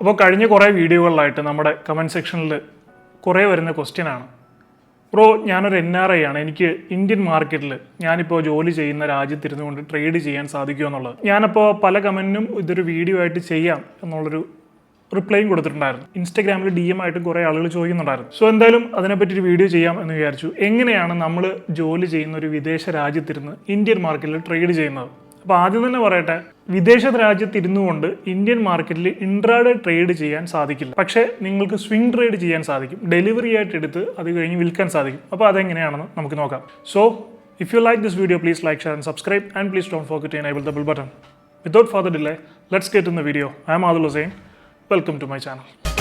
അപ്പോൾ കഴിഞ്ഞ കുറേ വീഡിയോകളിലായിട്ട് നമ്മുടെ കമന്റ് സെക്ഷനിൽ കുറേ വരുന്ന ക്വസ്റ്റ്യനാണ് ബ്രോ ഞാനൊരു എൻ ആർ ഐ ആണ്. എനിക്ക് ഇന്ത്യൻ മാർക്കറ്റിൽ ഞാനിപ്പോൾ ജോലി ചെയ്യുന്ന രാജ്യത്തിരുന്നു കൊണ്ട് ട്രേഡ് ചെയ്യാൻ സാധിക്കുമോ എന്നുള്ളത്. ഞാനപ്പോൾ പല കമന്റിനും ഇതൊരു വീഡിയോ ആയിട്ട് ചെയ്യാം എന്നുള്ളൊരു റിപ്ലൈയും കൊടുത്തിട്ടുണ്ടായിരുന്നു. ഇൻസ്റ്റാഗ്രാമിൽ ഡി എം ആയിട്ടും കുറേ ആളുകൾ ചോദിക്കുന്നുണ്ടായിരുന്നു. സോ എന്തായാലും അതിനെപ്പറ്റി ഒരു വീഡിയോ ചെയ്യാം എന്ന് വിചാരിച്ചു. എങ്ങനെയാണ് നമ്മൾ ജോലി ചെയ്യുന്ന ഒരു വിദേശ രാജ്യത്തിരുന്ന് ഇന്ത്യൻ മാർക്കറ്റിൽ ട്രേഡ് ചെയ്യുന്നത്? അപ്പോൾ ആദ്യം തന്നെ പറയട്ടെ വിദേശ രാജ്യത്തിരുന്നു കൊണ്ട് ഇന്ത്യൻ മാർക്കറ്റിൽ ഇൻട്രാഡേ ട്രേഡ് ചെയ്യാൻ സാധിക്കില്ല. പക്ഷേ നിങ്ങൾക്ക് സ്വിംഗ് ട്രേഡ് ചെയ്യാൻ സാധിക്കും. ഡെലിവറി ആയിട്ട് എടുത്ത് അത് കഴിഞ്ഞ് വിൽക്കാൻ സാധിക്കും. അപ്പോൾ അതെങ്ങനെയാണെന്ന് നമുക്ക് നോക്കാം. So if you like this video please like share and subscribe and please don't forget enable the bell button without further delay let's get in the video I'm Adul Hussain welcome to my channel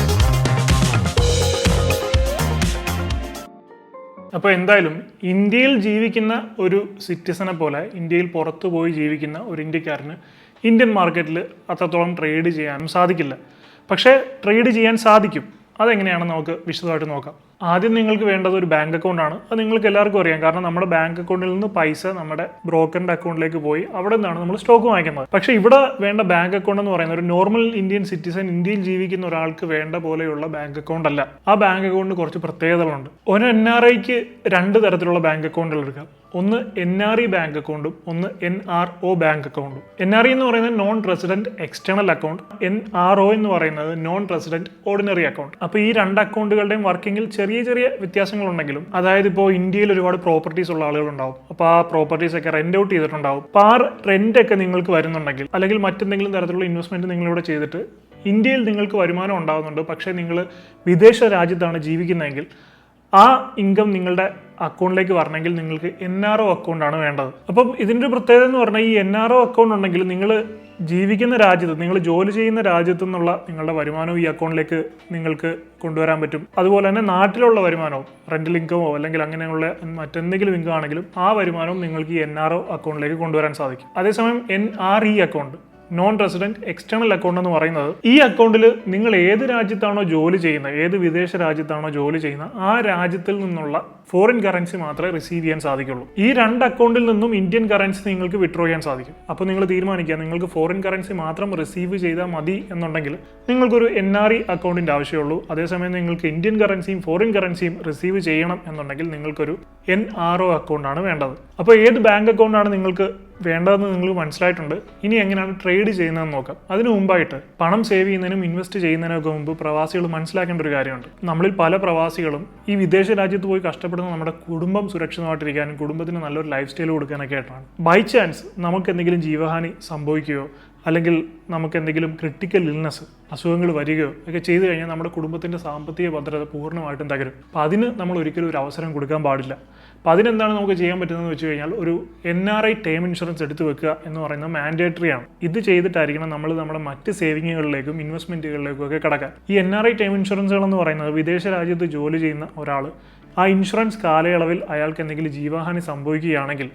അപ്പോൾ എന്തായാലും ഇന്ത്യയിൽ ജീവിക്കുന്ന ഒരു സിറ്റിസനെ പോലെ ഇന്ത്യയിൽ പുറത്തു പോയി ജീവിക്കുന്ന ഒരു ഇന്ത്യക്കാരന് ഇന്ത്യൻ മാർക്കറ്റിൽ അത്രത്തോളം ട്രേഡ് ചെയ്യാനും സാധിക്കില്ല. പക്ഷേ ട്രേഡ് ചെയ്യാൻ സാധിക്കും. അതെങ്ങനെയാണെന്ന് നമുക്ക് വിശദമായിട്ട് നോക്കാം. ആദ്യം നിങ്ങൾക്ക് വേണ്ടത് ഒരു ബാങ്ക് അക്കൗണ്ടാണ് അത് നിങ്ങൾക്ക് എല്ലാവർക്കും അറിയാം. കാരണം നമ്മുടെ ബാങ്ക് അക്കൗണ്ടിൽ നിന്ന് പൈസ നമ്മുടെ ബ്രോക്കറിന്റെ അക്കൗണ്ടിലേക്ക് പോയി. അവിടെ നിന്നാണ് നമ്മൾ സ്റ്റോക്ക് വാങ്ങിക്കുന്നത്. പക്ഷെ ഇവിടെ വേണ്ട ബാങ്ക് അക്കൗണ്ട് എന്ന് പറയുന്നത് ഒരു നോർമൽ ഇന്ത്യൻ സിറ്റിസൺ ഇന്ത്യയിൽ ജീവിക്കുന്ന ഒരാൾക്ക് വേണ്ട പോലെയുള്ള ബാങ്ക് അക്കൗണ്ട് അല്ല. ആ ബാങ്ക് അക്കൗണ്ട് കുറച്ച് പ്രത്യേകതകളുണ്ട്. ഒരു എൻ ആർ ഐക്ക് രണ്ട് തരത്തിലുള്ള ബാങ്ക് അക്കൗണ്ടുകൾ എടുക്കാം. ഒന്ന് എൻ ആർ ഇ ബാങ്ക് അക്കൗണ്ടും ഒന്ന് എൻ ആർ ഒ ബാങ്ക് അക്കൗണ്ടും എൻ ആർ ഇ എന്ന് പറയുന്നത് non resident external account N R O എന്ന് പറയുന്നത് നോൺ റെസിഡന്റ് ഓർഡിനറി അക്കൗണ്ട് അപ്പോൾ ഈ രണ്ട് അക്കൗണ്ടുകളുടെയും വർക്കിങ്ങിൽ ചെറിയ ചെറിയ വ്യത്യാസങ്ങളുണ്ടെങ്കിലും അതായത് ഇപ്പോൾ ഇന്ത്യയിൽ ഒരുപാട് പ്രോപ്പർട്ടീസ് ഉള്ള ആളുകളുണ്ടാവും. അപ്പോൾ ആ പ്രോപ്പർട്ടീസ് ഒക്കെ റെന്റ് ഔട്ട് ചെയ്തിട്ടുണ്ടാവും. അപ്പോൾ ആ റെന്റ് ഒക്കെ നിങ്ങൾക്ക് വരുന്നുണ്ടെങ്കിൽ അല്ലെങ്കിൽ മറ്റെന്തെങ്കിലും തരത്തിലുള്ള ഇൻവെസ്റ്റ്മെന്റ് നിങ്ങളിവിടെ ചെയ്തിട്ട് ഇന്ത്യയിൽ നിങ്ങൾക്ക് വരുമാനം ഉണ്ടാകുന്നുണ്ട് പക്ഷേ നിങ്ങൾ വിദേശ രാജ്യത്താണ് ജീവിക്കുന്നതെങ്കിൽ ആ ഇൻകം നിങ്ങളുടെ അക്കൗണ്ടിലേക്ക് വരണമെങ്കിൽ നിങ്ങൾക്ക് എൻ ആർ ഒ അക്കൗണ്ടാണ് വേണ്ടത്. അപ്പം ഇതിന്റെ ഒരു പ്രത്യേകത എന്ന് പറഞ്ഞാൽ ഈ എൻ ആർ ഒ അക്കൗണ്ട് ഉണ്ടെങ്കിൽ നിങ്ങൾ ജീവിക്കുന്ന രാജ്യത്ത് നിങ്ങൾ ജോലി ചെയ്യുന്ന രാജ്യത്തു നിന്നുള്ള നിങ്ങളുടെ വരുമാനവും ഈ അക്കൗണ്ടിലേക്ക് നിങ്ങൾക്ക് കൊണ്ടുവരാൻ പറ്റും. അതുപോലെ തന്നെ നാട്ടിലുള്ള വരുമാനവും റെന്റൽ ഇൻകമോ അല്ലെങ്കിൽ അങ്ങനെയുള്ള മറ്റെന്തെങ്കിലും ഇൻകം ആണെങ്കിലും ആ വരുമാനവും നിങ്ങൾക്ക് ഈ എൻ ആർ ഒ അക്കൗണ്ടിലേക്ക് കൊണ്ടുവരാൻ സാധിക്കും. അതേസമയം N R E account non resident external account എന്ന് പറയുന്നത് ഈ അക്കൗണ്ടിൽ നിങ്ങൾ ഏത് രാജ്യത്താണോ ജോലി ചെയ്യുന്നത് ഏത് വിദേശ രാജ്യത്താണോ ജോലി ചെയ്യുന്നത് ആ രാജ്യത്തിൽ നിന്നുള്ള ഫോറിൻ കറൻസി മാത്രമേ റിസീവ് ചെയ്യാൻ സാധിക്കുള്ളൂ. ഈ രണ്ട് അക്കൗണ്ടിൽ നിന്നും ഇന്ത്യൻ കറൻസി നിങ്ങൾക്ക് വിഡ്രോ ചെയ്യാൻ സാധിക്കും. അപ്പോൾ നിങ്ങൾ തീരുമാനിക്കുക നിങ്ങൾക്ക് ഫോറിൻ കറൻസി മാത്രം റിസീവ് ചെയ്താൽ മതി എന്നുണ്ടെങ്കിൽ നിങ്ങൾക്കൊരു എൻ ആർ ഇ അക്കൗണ്ടിന്റെ ആവശ്യമുള്ളൂ. അതേസമയം നിങ്ങൾക്ക് ഇന്ത്യൻ കറൻസിയും ഫോറിൻ കറൻസിയും റിസീവ് ചെയ്യണം എന്നുണ്ടെങ്കിൽ നിങ്ങൾക്കൊരു എൻ ആർ ഒ അക്കൗണ്ടാണ് വേണ്ടത്. അപ്പോൾ ഏത് ബാങ്ക് അക്കൗണ്ടാണ് നിങ്ങൾക്ക് വേണ്ടതെന്ന് നിങ്ങൾ മനസ്സിലായിട്ടുണ്ട്. ഇനി എങ്ങനെയാണ് ട്രേഡ് ചെയ്യുന്നതെന്ന് നോക്കാം. അതിനു മുമ്പായിട്ട് പണം സേവ് ചെയ്യുന്നതിനും ഇൻവെസ്റ്റ് ചെയ്യുന്നതിനൊക്കെ മുമ്പ് പ്രവാസികൾ മനസ്സിലാക്കേണ്ട ഒരു കാര്യമുണ്ട്. നമ്മളിൽ പല പ്രവാസികളും ഈ വിദേശ രാജ്യത്ത് പോയി കഷ്ടപ്പെടുന്ന നമ്മുടെ കുടുംബം സുരക്ഷിതമായിട്ടിരിക്കാനും കുടുംബത്തിന് നല്ലൊരു ലൈഫ് സ്റ്റൈൽ കൊടുക്കാനൊക്കെ ആയിട്ടാണ്. ബൈ ചാൻസ് നമുക്ക് എന്തെങ്കിലും ജീവഹാനി സംഭവിക്കുകയോ അല്ലെങ്കിൽ നമുക്ക് എന്തെങ്കിലും ക്രിട്ടിക്കൽ ഇൽനസ് അസുഖങ്ങൾ വരികയോ ഒക്കെ ചെയ്തു കഴിഞ്ഞാൽ നമ്മുടെ കുടുംബത്തിന്റെ സാമ്പത്തിക ഭദ്രത പൂർണമായിട്ടും തകരും. അപ്പം അതിന് നമ്മൾ ഒരിക്കലും ഒരു അവസരം കൊടുക്കാൻ പാടില്ല. അപ്പം അതിനെന്താണ് നമുക്ക് ചെയ്യാൻ പറ്റുന്നതെന്ന് വെച്ച് കഴിഞ്ഞാൽ ഒരു N R I term insurance എടുത്ത് വെക്കുക എന്ന് പറയുന്നത് മാൻഡേറ്ററി ആണ്. ഇത് ചെയ്തിട്ടായിരിക്കണം നമ്മൾ നമ്മുടെ മറ്റ് സേവിങ്ങുകളിലേക്കും ഇൻവെസ്റ്റ്മെന്റുകളിലേക്കും ഒക്കെ കിടക്കുക ഈ എൻ ആർ ഐ ടേം ഇൻഷുറൻസുകൾ എന്ന് പറയുന്നത് വിദേശ രാജ്യത്ത് ജോലി ചെയ്യുന്ന ഒരാൾ ആ ഇൻഷുറൻസ് കാലയളവിൽ അയാൾക്ക് എന്തെങ്കിലും ജീവഹാനി സംഭവിക്കുകയാണെങ്കിൽ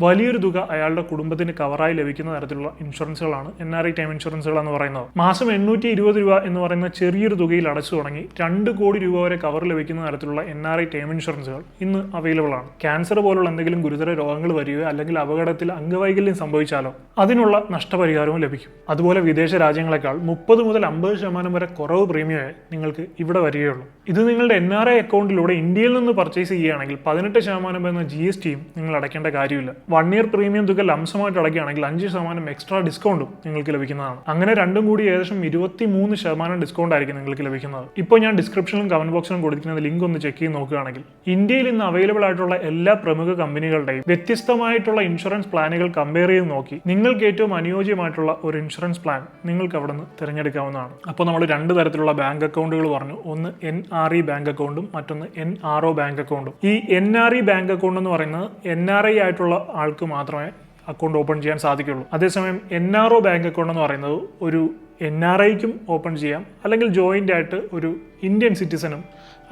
വലിയൊരു തുക അയാളുടെ കുടുംബത്തിന് കവറായി ലഭിക്കുന്ന തരത്തിലുള്ള ഇൻഷുറൻസുകളാണ് എൻ ആർ ഐ ടൈം ഇൻഷുറൻസുകൾ എന്ന് പറയുന്നത്. മാസം എണ്ണൂറ്റി ഇരുപത് രൂപ എന്ന് പറയുന്ന ചെറിയൊരു തുകയിൽ അടച്ചു തുടങ്ങി രണ്ട് കോടി രൂപ വരെ കവർ ലഭിക്കുന്ന തരത്തിലുള്ള എൻ ആർ ഐ ടൈം ഇൻഷുറൻസുകൾ ഇന്ന് അവൈലബിൾ ആണ്. ക്യാൻസർ പോലുള്ള എന്തെങ്കിലും ഗുരുതര രോഗങ്ങൾ വരികയോ അല്ലെങ്കിൽ അപകടത്തിൽ അംഗവൈകല്യം സംഭവിച്ചാലോ അതിനുള്ള നഷ്ടപരിഹാരവും ലഭിക്കും. അതുപോലെ വിദേശ രാജ്യങ്ങളെക്കാൾ മുപ്പത് മുതൽ അമ്പത് ശതമാനം വരെ കുറവ് പ്രീമിയമേ നിങ്ങൾക്ക് ഇവിടെ വരികയുള്ളൂ. ഇത് നിങ്ങളുടെ എൻ ആർ ഐ അക്കൗണ്ടിലൂടെ ഇന്ത്യയിൽ നിന്ന് പർച്ചേസ് ചെയ്യുകയാണെങ്കിൽ പതിനെട്ട് ശതമാനം എന്ന ജി എസ് ടിയും നിങ്ങൾ അടയ്ക്കേണ്ട കാര്യമില്ല. വൺ ഇയർ പ്രീമിയം തുക ലംസമായിട്ട് അടയ്ക്കുകയാണെങ്കിൽ അഞ്ച് ശതമാനം എക്സ്ട്രാ ഡിസ്കൗണ്ടും നിങ്ങൾക്ക് ലഭിക്കുന്നതാണ്. അങ്ങനെ രണ്ടും കൂടി ഏകദേശം ഇരുപത്തി മൂന്ന് ശതമാനം ഡിസ്കൗണ്ട് ആയിരിക്കും നിങ്ങൾക്ക് ലഭിക്കുന്നത്. ഇപ്പോൾ ഞാൻ ഡിസ്ക്രിപ്ഷനിലും കമന്റ് ബോക്സിലും കൊടുക്കുന്ന ലിങ്ക് ഒന്ന് ചെക്ക് ചെയ്ത് നോക്കുകയാണെങ്കിൽ ഇന്ത്യയിൽ ഇന്ന് അവൈലബിൾ ആയിട്ടുള്ള എല്ലാ പ്രമുഖ കമ്പനികളുടെയും വ്യത്യസ്തമായിട്ടുള്ള ഇൻഷുറൻസ് പ്ലാനുകൾ കമ്പയർ ചെയ്ത് നോക്കി. നിങ്ങൾക്ക് ഏറ്റവും അനുയോജ്യമായിട്ടുള്ള ഒരു ഇൻഷുറൻസ് പ്ലാൻ നിങ്ങൾക്ക് അവിടെ നിന്ന് തിരഞ്ഞെടുക്കാവുന്നതാണ്. അപ്പോൾ നമ്മൾ രണ്ട് തരത്തിലുള്ള ബാങ്ക് അക്കൗണ്ടുകൾ പറഞ്ഞു. ഒന്ന് എൻ ആർ ഇ ബാങ്ക് അക്കൗണ്ടും മറ്റൊന്ന് എൻ ആർ ഒ ബാങ്ക് അക്കൗണ്ടും. ഈ N R E bank account എന്ന് പറയുന്നത് എൻ ആർ ഐ ആയിട്ടുള്ള ആൾക്ക് മാത്രമേ അക്കൗണ്ട് ഓപ്പൺ ചെയ്യാൻ സാധിക്കുള്ളൂ. അതേസമയം N R O bank account എന്ന് പറയുന്നത് ഒരു എൻ ആർ ഐക്കും ഓപ്പൺ ചെയ്യാം. അല്ലെങ്കിൽ ജോയിന്റ് ആയിട്ട് ഒരു ഇന്ത്യൻ സിറ്റിസനും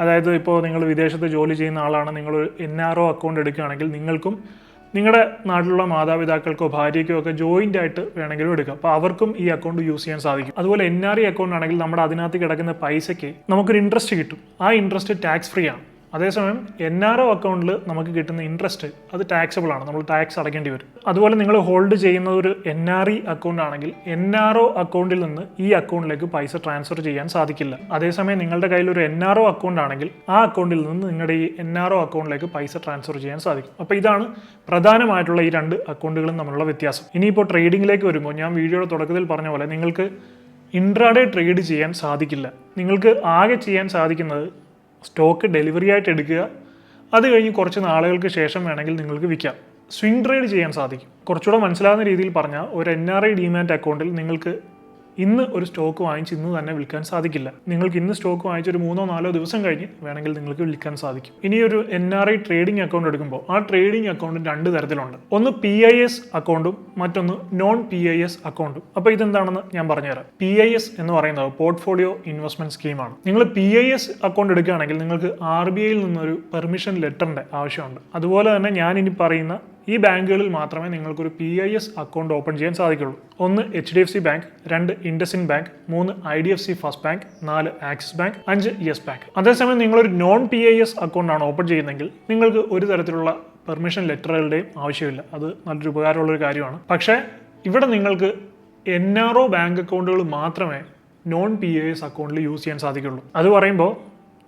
അതായത് ഇപ്പോൾ നിങ്ങൾ വിദേശത്ത് ജോലി ചെയ്യുന്ന ആളാണ് നിങ്ങൾ എൻ ആർ ഒ അക്കൗണ്ട് എടുക്കുകയാണെങ്കിൽ നിങ്ങൾക്കും നിങ്ങളുടെ നാട്ടിലുള്ള മാതാപിതാക്കൾക്കോ ഭാര്യയ്ക്കോ ഒക്കെ ജോയിന്റ് ആയിട്ട് വേണമെങ്കിലും എടുക്കാം. അപ്പോൾ അവർക്കും ഈ അക്കൗണ്ട് യൂസ് ചെയ്യാൻ സാധിക്കും. അതുപോലെ എൻ ആർ ഇ അക്കൗണ്ട് ആണെങ്കിൽ നമ്മുടെ അതിനകത്ത് കിടക്കുന്ന പൈസയ്ക്ക് നമുക്കൊരു ഇൻട്രസ്റ്റ് കിട്ടും. ആ ഇൻട്രസ്റ്റ് ടാക്സ് ഫ്രീ ആണ്. അതേസമയം എൻ ആർ ഒ അക്കൗണ്ടിൽ നമുക്ക് കിട്ടുന്ന ഇൻട്രസ്റ്റ് അത് ടാക്സബിൾ ആണ്. നമ്മൾ ടാക്സ് അടയ്ക്കേണ്ടി വരും. അതുപോലെ നിങ്ങൾ ഹോൾഡ് ചെയ്യുന്ന ഒരു എൻ ആർ ഇ അക്കൗണ്ട് ആണെങ്കിൽ എൻ ആർ ഒ അക്കൗണ്ടിൽ നിന്ന് ഈ അക്കൗണ്ടിലേക്ക് പൈസ ട്രാൻസ്ഫർ ചെയ്യാൻ സാധിക്കില്ല. അതേസമയം നിങ്ങളുടെ കയ്യിൽ ഒരു എൻ ആർ ഒ അക്കൗണ്ട് ആണെങ്കിൽ ആ അക്കൗണ്ടിൽ നിന്ന് നിങ്ങളുടെ ഈ എൻ ആർ ഒ അക്കൗണ്ടിലേക്ക് പൈസ ട്രാൻസ്ഫർ ചെയ്യാൻ സാധിക്കും. അപ്പോൾ ഇതാണ് പ്രധാനമായിട്ടുള്ള ഈ രണ്ട് അക്കൗണ്ടുകളും തമ്മിലുള്ള വ്യത്യാസം. ഇനിയിപ്പോൾ ട്രേഡിംഗിലേക്ക് വരുമ്പോൾ ഞാൻ വീഡിയോയുടെ തുടക്കത്തിൽ പറഞ്ഞ പോലെ നിങ്ങൾക്ക് ഇൻട്രാഡേ ട്രേഡ് ചെയ്യാൻ സാധിക്കില്ല. നിങ്ങൾക്ക് ആകെ ചെയ്യാൻ സാധിക്കുന്നത് സ്റ്റോക്ക് ഡെലിവറി ആയിട്ട് എടുക്കുക. അത് കഴിഞ്ഞ് കുറച്ച് നാളുകൾക്ക് ശേഷം വേണമെങ്കിൽ നിങ്ങൾക്ക് വിൽക്കാം. സ്വിംഗ് ട്രേഡ് ചെയ്യാൻ സാധിക്കും. കുറച്ചുകൂടെ മനസ്സിലാകുന്ന രീതിയിൽ പറഞ്ഞാൽ ഒരു എൻ ആർ ഐ ഡിമാറ്റ് അക്കൗണ്ടിൽ നിങ്ങൾക്ക് ഇന്ന് ഒരു സ്റ്റോക്ക് വാങ്ങിച്ച് ഇന്ന് തന്നെ വിൽക്കാൻ സാധിക്കില്ല. നിങ്ങൾക്ക് ഇന്ന് സ്റ്റോക്ക് വാങ്ങിച്ച ഒരു മൂന്നോ നാലോ ദിവസം കഴിഞ്ഞ് വേണമെങ്കിൽ നിങ്ങൾക്ക് വിൽക്കാൻ സാധിക്കും. ഇനി ഒരു N R I trading account എടുക്കുമ്പോൾ ആ ട്രേഡിംഗ് അക്കൗണ്ട് രണ്ട് തരത്തിലുണ്ട്. ഒന്ന് പി ഐ എസ് അക്കൗണ്ടും മറ്റൊന്ന് നോൺ പി ഐ എസ് അക്കൗണ്ടും അപ്പോൾ ഇതെന്താണെന്ന് ഞാൻ പറഞ്ഞുതരാം. പി ഐ എസ് എന്ന് പറയുന്നത് പോർട്ട്ഫോളിയോ ഇൻവെസ്റ്റ്മെന്റ് സ്കീമാണ് നിങ്ങൾ പി ഐ എസ് അക്കൗണ്ട് എടുക്കുകയാണെങ്കിൽ നിങ്ങൾക്ക് ആർ ബി ഐയിൽ നിന്നൊരു പെർമിഷൻ ലെറ്ററിന്റെ ആവശ്യമുണ്ട്. അതുപോലെ തന്നെ ഞാൻ ഇനി പറയുന്ന ഈ ബാങ്കുകളിൽ മാത്രമേ നിങ്ങൾക്കൊരു P I S account open ചെയ്യാൻ സാധിക്കുള്ളൂ. ഒന്ന് H D F C bank രണ്ട് ഇൻഡസിൻ ബാങ്ക് മൂന്ന് I D F C first bank നാല് ആക്സിസ് ബാങ്ക് അഞ്ച് യെസ് ബാങ്ക് അതേസമയം നിങ്ങളൊരു നോൺ പി ഐ എസ് അക്കൗണ്ടാണ് ഓപ്പൺ ചെയ്യുന്നതെങ്കിൽ നിങ്ങൾക്ക് ഒരു തരത്തിലുള്ള പെർമിഷൻ ലെറ്ററുകളുടെയും ആവശ്യമില്ല. അത് നല്ലൊരു ഉപകാരമുള്ളൊരു കാര്യമാണ്. പക്ഷേ ഇവിടെ നിങ്ങൾക്ക് എൻ ആർ ഒ ബാങ്ക് അക്കൗണ്ടുകൾ മാത്രമേ നോൺ പി ഐ എസ് അക്കൗണ്ടിൽ യൂസ് ചെയ്യാൻ സാധിക്കുള്ളൂ. അത് പറയുമ്പോൾ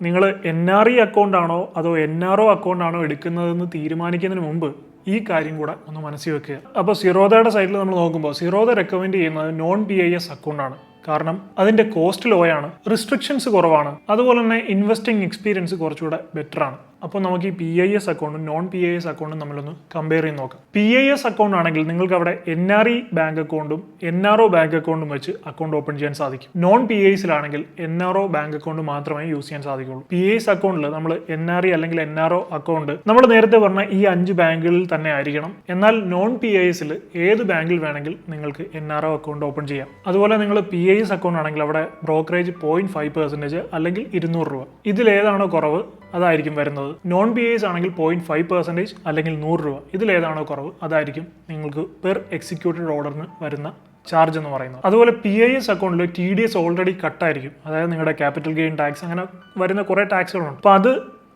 നിങ്ങൾ എൻ ആർ ഇ അക്കൗണ്ട് ആണോ അതോ എൻ ആർ ഒ അക്കൗണ്ട് ആണോ എടുക്കുന്നതെന്ന് തീരുമാനിക്കുന്നതിന് മുമ്പ് ഈ കാര്യം കൂടെ ഒന്ന് മനസ്സിൽ വെക്കുക. അപ്പോൾ സിറോദയുടെ സൈഡിൽ നമ്മൾ നോക്കുമ്പോൾ സിറോദ റെക്കമെൻഡ് ചെയ്യുന്നത് നോൺ ബി ഐ എസ് അക്കൗണ്ടാണ് കാരണം അതിന്റെ കോസ്റ്റ് ലോ ആണ് റിസ്ട്രിക്ഷൻസ് കുറവാണ്. അതുപോലെ തന്നെ ഇൻവെസ്റ്റിംഗ് എക്സ്പീരിയൻസ് കുറച്ചുകൂടെ ബെറ്റർ ആണ്. അപ്പോൾ നമുക്ക് ഈ പി ഐ എസ് അക്കൗണ്ടും നോൺ പി ഐ എസ് അക്കൗണ്ടും നമ്മളൊന്ന് കമ്പയർ ചെയ്ത് നോക്കാം. പി ഐ എസ് അക്കൗണ്ട് ആണെങ്കിൽ നിങ്ങൾക്ക് അവിടെ എൻ ആർ ഇ ബാങ്ക് അക്കൗണ്ടും എൻ ആർ ഒ ബാങ്ക് അക്കൗണ്ടും വെച്ച് അക്കൗണ്ട് ഓപ്പൺ ചെയ്യാൻ സാധിക്കും. Non P I എസിലാണെങ്കിൽ N R O bank account മാത്രമേ യൂസ് ചെയ്യാൻ സാധിക്കുള്ളൂ. പി ഐ എസ് അക്കൗണ്ടിൽ നമ്മൾ എൻ ആർ ഇ അല്ലെങ്കിൽ എൻ ആർ ഒ അക്കൗണ്ട് നമ്മൾ നേരത്തെ പറഞ്ഞ ഈ അഞ്ച് ബാങ്കുകളിൽ തന്നെ ആയിരിക്കണം. എന്നാൽ നോൺ പി ഐ എസിൽ ഏത് ബാങ്കിൽ വേണമെങ്കിൽ നിങ്ങൾക്ക് N R O account open ചെയ്യാം. അതുപോലെ നിങ്ങൾ പി ഐ എസ് അക്കൗണ്ട് ആണെങ്കിൽ അവിടെ ബ്രോക്കറേജ് പോയിന്റ് ഫൈവ് പെർസെന്റേജ് അല്ലെങ്കിൽ ഇരുന്നൂറ് രൂപ. ഇതിലേതാണോ കുറവ്? അതായിരിക്കും വരുന്നത്. നോൺ ബി എസ് ആണെങ്കിൽ പോയിന്റ് ഫൈവ് പെർസെന്റേജ് അല്ലെങ്കിൽ നൂറ് രൂപ. ഇതിലേതാണോ കുറവ് അതായിരിക്കും നിങ്ങൾക്ക് പെർ എക്സിക്യൂട്ടഡ് ഓർഡറിന് വരുന്ന ചാർജ് എന്ന് പറയുന്നത്. അതുപോലെ പി ഐ എസ് അക്കൗണ്ടിൽ ടി ഡി എസ് ഓൾറെഡി കട്ടായിരിക്കും അതായത് നിങ്ങളുടെ ക്യാപിറ്റൽ ഗെയിൻ ടാക്സ് അങ്ങനെ വരുന്ന കുറേ ടാക്സുകളുണ്ട് അപ്പോൾ അത്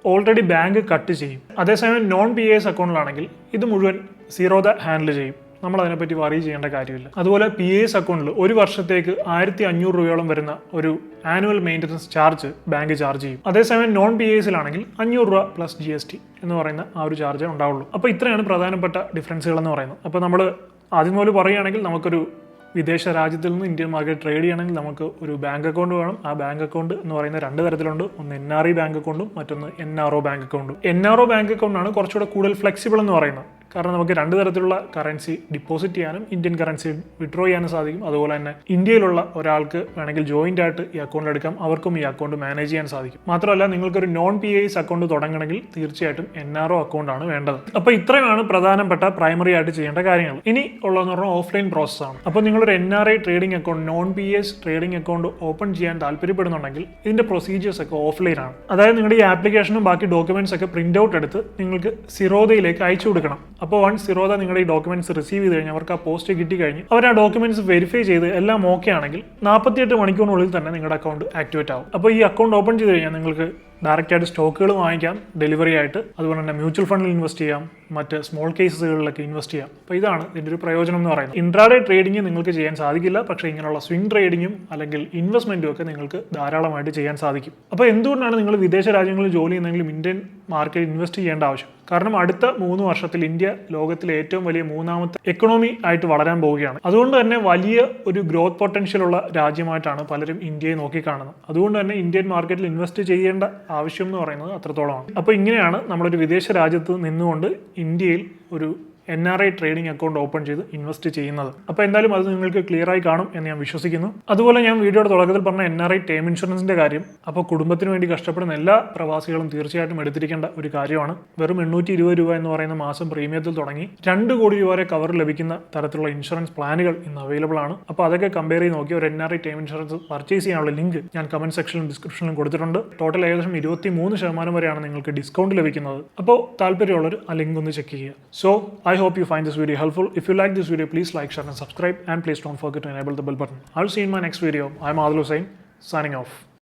ഓൾറെഡി ബാങ്ക് കട്ട് ചെയ്യും. അതേസമയം നോൺ പി എസ് അക്കൗണ്ടിലാണെങ്കിൽ ഇത് മുഴുവൻ സീറോ ദ ഹാൻഡിൽ ചെയ്യും. നമ്മൾ അതിനെപ്പറ്റി വറി ചെയ്യേണ്ട കാര്യമില്ല. അതുപോലെ പി എസ് അക്കൗണ്ടിൽ ഒരു വർഷത്തേക്ക് ആയിരത്തി അഞ്ഞൂറ് രൂപയോളം വരുന്ന ഒരു annual maintenance charge bank charge ചെയ്യും. അതേസമയം നോൺ പി എസിലാണെങ്കിൽ അഞ്ഞൂറ് രൂപ പ്ലസ് ജി എസ് ടി എന്ന് പറയുന്ന ആ ഒരു ചാർജ് ഉണ്ടാവുള്ളൂ. അപ്പോൾ ഇത്രയാണ് പ്രധാനപ്പെട്ട ഡിഫറൻസുകൾ എന്ന് പറയുന്നത്. അപ്പോൾ നമ്മൾ ആദ്യം മുതൽ പറയുകയാണെങ്കിൽ നമുക്കൊരു വിദേശ രാജ്യത്തിൽ നിന്ന് ഇന്ത്യൻ മാർക്കറ്റ് ട്രേഡ് ചെയ്യണമെങ്കിൽ നമുക്ക് ഒരു ബാങ്ക് അക്കൗണ്ട് വേണം. ആ ബാങ്ക് അക്കൗണ്ട് എന്ന് പറയുന്ന രണ്ട് തരത്തിലുണ്ട്. ഒന്ന് എൻ ആർ ഇ ബാങ്ക് അക്കൗണ്ടും മറ്റൊന്ന് എൻ ആർ ഒ ബാങ്ക് അക്കൗണ്ടും എൻ ആർ ഒ ബാങ്ക് അക്കൗണ്ടാണ് കുറച്ചുകൂടെ കൂടുതൽ ഫ്ലെക്സിബിൾ എന്ന് പറയുന്നത്. കാരണം നമുക്ക് രണ്ട് തരത്തിലുള്ള കറൻസി ഡിപ്പോസിറ്റ് ചെയ്യാനും ഇന്ത്യൻ കറൻസി വിഡ്രോ ചെയ്യാനും സാധിക്കും. അതുപോലെ തന്നെ ഇന്ത്യയിലുള്ള ഒരാൾക്ക് വേണമെങ്കിൽ ജോയിന്റ് ആയിട്ട് ഈ അക്കൗണ്ട് എടുക്കാം. അവർക്കും ഈ അക്കൗണ്ട് മാനേജ് ചെയ്യാൻ സാധിക്കും. മാത്രമല്ല നിങ്ങൾക്കൊരു non P I S account തുടങ്ങണമെങ്കിൽ തീർച്ചയായിട്ടും എൻ ആർ ഒ അക്കൗണ്ട് ആണ് വേണ്ടത്. അപ്പോൾ ഇത്രയാണ് പ്രധാനപ്പെട്ട പ്രൈമറി ആയിട്ട് ചെയ്യേണ്ട കാര്യങ്ങൾ. ഇനി ഉള്ളതെന്ന് പറഞ്ഞാൽ ഓഫ്ലൈൻ പ്രോസസ്സാണ് അപ്പോൾ നിങ്ങളൊരു N R I trading account non P S trading account open ചെയ്യാൻ താല്പര്യപ്പെടുന്നുണ്ടെങ്കിൽ ഇതിന്റെ പ്രൊസീജിയേഴ്സ് ഒക്കെ ഓഫ്ലൈൻ ആണ്. അതായത് നിങ്ങളുടെ ഈ ആപ്ലിക്കേഷനും ബാക്കി ഡോക്യുമെന്റ്സ് ഒക്കെ പ്രിന്റ് ഔട്ട് എടുത്ത് നിങ്ങൾക്ക് സിറോദയിലേക്ക് അയച്ചു കൊടുക്കണം. അപ്പോൾ വൺ സിറോദ നിങ്ങളുടെ ഈ ഡോക്യുമെന്റ്സ് റിസീവ് ചെയ്ത് കഴിഞ്ഞാൽ അവർക്ക് ആ പോസ്റ്റ് കിട്ടി കഴിഞ്ഞ് അവർ ആ ഡോക്യുമെന്റ്സ് വെരിഫൈ ചെയ്ത് എല്ലാം ഓക്കെ ആണെങ്കിൽ നാൽപ്പത്തിയെട്ട് മണിക്കൂറിനുള്ളിൽ തന്നെ നിങ്ങളുടെ അക്കൗണ്ട് ആക്ടിവേറ്റ് ആവും. അപ്പോൾ ഈ അക്കൗണ്ട് ഓപ്പൺ ചെയ്ത് കഴിഞ്ഞാൽ നിങ്ങൾക്ക് ഡയറക്റ്റ് ആയിട്ട് സ്റ്റോക്കുകൾ വാങ്ങിക്കാം ഡെലിവറി ആയിട്ട്. അതുപോലെ തന്നെ മ്യൂച്വൽ ഫണ്ടിൽ ഇൻവെസ്റ്റ് ചെയ്യാം മറ്റ് സ്മോൾ കേസുകളിലൊക്കെ ഇൻവെസ്റ്റ് ചെയ്യാം. അപ്പോൾ ഇതാണ് ഇതിന്റെ ഒരു പ്രയോജനം എന്ന് പറയുന്നത്. ഇൻട്രാഡേ ട്രേഡിംഗ് നിങ്ങൾക്ക് ചെയ്യാൻ സാധിക്കില്ല പക്ഷേ ഇങ്ങനെയുള്ള സ്വിംഗ് ട്രേഡിങ്ങും അല്ലെങ്കിൽ ഇൻവെസ്റ്റ്മെന്റും ഒക്കെ നിങ്ങൾക്ക് ധാരാളമായിട്ട് ചെയ്യാൻ സാധിക്കും. അപ്പോൾ എന്തുകൊണ്ടാണ് നിങ്ങൾ വിദേശ രാജ്യങ്ങളിൽ ജോലി ചെയ്യുന്നെങ്കിലും ഇന്ത്യൻ മാർക്കറ്റ് ഇൻവെസ്റ്റ് ചെയ്യേണ്ട ആവശ്യം? കാരണം അടുത്ത മൂന്ന് വർഷത്തിൽ ഇന്ത്യ ലോകത്തിലെ ഏറ്റവും വലിയ മൂന്നാമത്തെ എക്കണോമി ആയിട്ട് വളരാൻ പോവുകയാണ്. അതുകൊണ്ട് തന്നെ വലിയ ഒരു ഗ്രോത്ത് പൊട്ടൻഷ്യൽ ഉള്ള രാജ്യമായിട്ടാണ് പലരും ഇന്ത്യയെ നോക്കിക്കാണുന്നത്. അതുകൊണ്ട് തന്നെ ഇന്ത്യൻ മാർക്കറ്റിൽ ഇൻവെസ്റ്റ് ചെയ്യേണ്ട ആവശ്യം എന്ന് പറയുന്നത് അത്രത്തോളമാണ്. അപ്പോൾ ഇങ്ങനെയാണ് നമ്മളൊരു വിദേശ രാജ്യത്ത് നിന്നുകൊണ്ട് ഇന്ത്യയിൽ ഒരു N R I trading account open ചെയ്ത് ഇൻവെസ്റ്റ് ചെയ്യുന്നത്. അപ്പോൾ എന്തായാലും അത് നിങ്ങൾക്ക് ക്ലിയർ ആയി കാണും എന്ന് ഞാൻ വിശ്വസിക്കുന്നു. അതുപോലെ ഞാൻ വീഡിയോയുടെ തുടക്കത്തിൽ പറഞ്ഞ എൻ ആർ ഐ ടേം ഇൻഷുറൻസിന്റെ കാര്യം അപ്പോൾ കുടുംബത്തിന് വേണ്ടി കഷ്ടപ്പെടുന്ന എല്ലാ പ്രവാസികളും തീർച്ചയായിട്ടും എടുത്തിരിക്കേണ്ട ഒരു കാര്യമാണ്. വെറും എണ്ണൂറ്റി ഇരുപത് രൂപ എന്ന് പറയുന്ന മാസം പ്രീമിയത്തിൽ തുടങ്ങി രണ്ട് കോടി രൂപ വരെ കവർ ലഭിക്കുന്ന തരത്തിലുള്ള ഇൻഷുറൻസ് പ്ലാനുകൾ ഇന്ന് അവൈലബിൾ ആണ്. അപ്പോൾ അതൊക്കെ കമ്പയർ ചെയ്ത് നോക്കി ഒരു N R I term insurance purchase ചെയ്യാനുള്ള ലിങ്ക് ഞാൻ കമന്റ് സെക്ഷനിലും ഡിസ്ക്രിപ്ഷനിലും കൊടുത്തിട്ടുണ്ട്. ടോട്ടൽ ഏകദേശം ഇരുപത്തി മൂന്ന് ശതമാനം വരെയാണ് നിങ്ങൾക്ക് ഡിസ്കൗണ്ട് ലഭിക്കുന്നത്. അപ്പോൾ താല്പര്യമുള്ളവർ ആ ലിങ്ക് ഒന്ന് ചെക്ക് ചെയ്യുക. So I hope you find this video helpful. If you like this video, please like, share, and subscribe. And please don't forget to enable the bell button. I'll see you in my next video. I'm Adil Hussain, signing off.